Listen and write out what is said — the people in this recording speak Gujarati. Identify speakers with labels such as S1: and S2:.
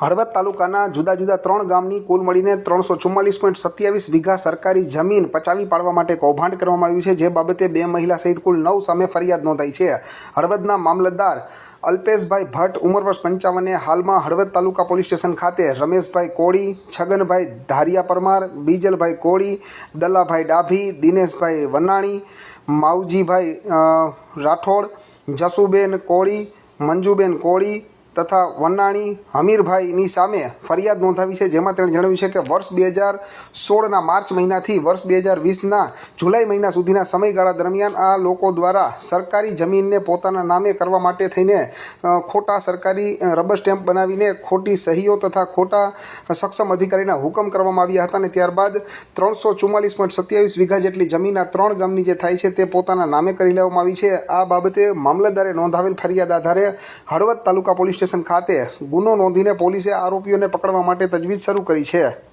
S1: હળવદ તાલુકાના જુદા જુદા ત્રણ ગામની કુલ મળીને ત્રણસો ચુમ્માલીસ પોઈન્ટ સત્યાવીસ વીઘા સરકારી જમીન પચાવી પાડવા માટે કૌભાંડ કરવામાં આવ્યું છે, જે બાબતે બે મહિલા સહિત કુલ નવ સામે ફરિયાદ નોંધાઈ છે. હળવદના મામલતદાર અલ્પેશભાઈ ભટ્ટ, ઉંમર વર્ષ પંચાવને હાલમાં હળવદ તાલુકા પોલીસ સ્ટેશન ખાતે રમેશભાઈ કોળી, છગનભાઈ ધારિયા પરમાર, બીજલભાઈ કોળી, દલ્લાભાઈ ડાભી, દિનેશભાઈ વનાણી, માવજીભાઈ રાઠોડ, જસુબેન કોળી, મંજુબેન કોળી તથા વનાણી હમીરભાઈની સામે ફરિયાદ નોંધાવી છે, જેમાં તેણે જણાવ્યું છે કે વર્ષ બે હજાર સોળના માર્ચ મહિનાથી વર્ષ બે હજાર વીસના જુલાઈ મહિના સુધીના સમયગાળા દરમિયાન આ લોકો દ્વારા સરકારી જમીનને પોતાના નામે કરવા માટે થઈને ખોટા સરકારી રબર સ્ટેમ્પ બનાવીને ખોટી સહીઓ તથા ખોટા સક્ષમ અધિકારીના હુકમ કરવામાં આવ્યા હતા અને ત્યારબાદ ત્રણસો ચુમ્માલીસ પોઈન્ટ સત્યાવીસ વીઘા જેટલી જમીન આ ત્રણ ગામની જે થાય છે તે પોતાના નામે કરી લેવામાં આવી છે. આ બાબતે મામલતદારે નોંધાવેલ ફરિયાદ આધારે હળવદ તાલુકા પોલીસ સ્ટેશન ખાતે ગુનો નોંધીને પોલીસે આરોપીઓને પકડવા માટે તજવીજ શરૂ કરી છે.